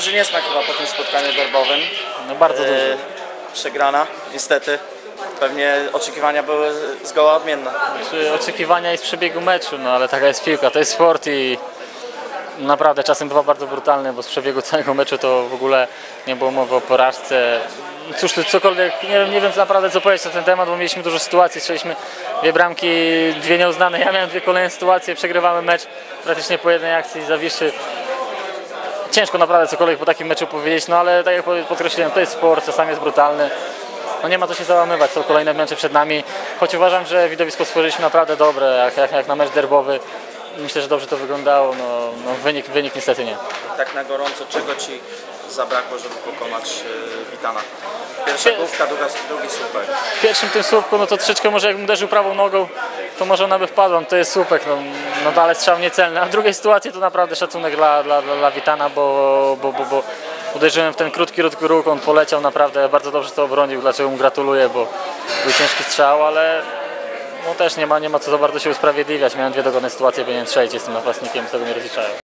duży niesmak chyba po tym spotkaniu derbowym. No bardzo E, duży. Przegrana, niestety. Pewnie oczekiwania były zgoła odmienne. Oczekiwania i z przebiegu meczu, no ale taka jest piłka, to jest sport i naprawdę czasem bywa bardzo brutalny, bo z przebiegu całego meczu to w ogóle nie było mowy o porażce. Cóż, tu cokolwiek, nie wiem, nie wiem naprawdę co powiedzieć na ten temat, bo mieliśmy dużo sytuacji, strzeliśmy dwie bramki, dwie nieuznane, ja miałem dwie kolejne sytuacje, przegrywamy mecz praktycznie po jednej akcji zawiszy. Ciężko naprawdę cokolwiek po takim meczu powiedzieć, no ale tak jak podkreśliłem, to jest sport, czasami jest brutalny. No nie ma co się załamywać, są kolejne mecze przed nami, choć uważam, że widowisko stworzyliśmy naprawdę dobre, jak, jak, jak na mecz derbowy. Myślę, że dobrze to wyglądało, no, no wynik, wynik niestety nie. Tak na gorąco, czego Ci zabrakło, żeby pokonać e, Witana? Pierwsza Pie- główka, druga, drugi super. W pierwszym tym słupku, no to troszeczkę może jakbym uderzył prawą nogą, to może ona by wpadła, no to jest słupek, no, no ale strzał niecelny. A w drugiej sytuacji to naprawdę szacunek dla, dla, dla, Witana, bo, bo, bo, bo uderzyłem w ten krótki ruch, on poleciał naprawdę, bardzo dobrze to obronił, dlaczego mu gratuluję, bo był ciężki strzał, ale no też nie ma, nie ma co za bardzo się usprawiedliwiać. Miałem dwie dogodne sytuacje, powinienem strzelić, jestem napastnikiem, z tego nie rozliczają.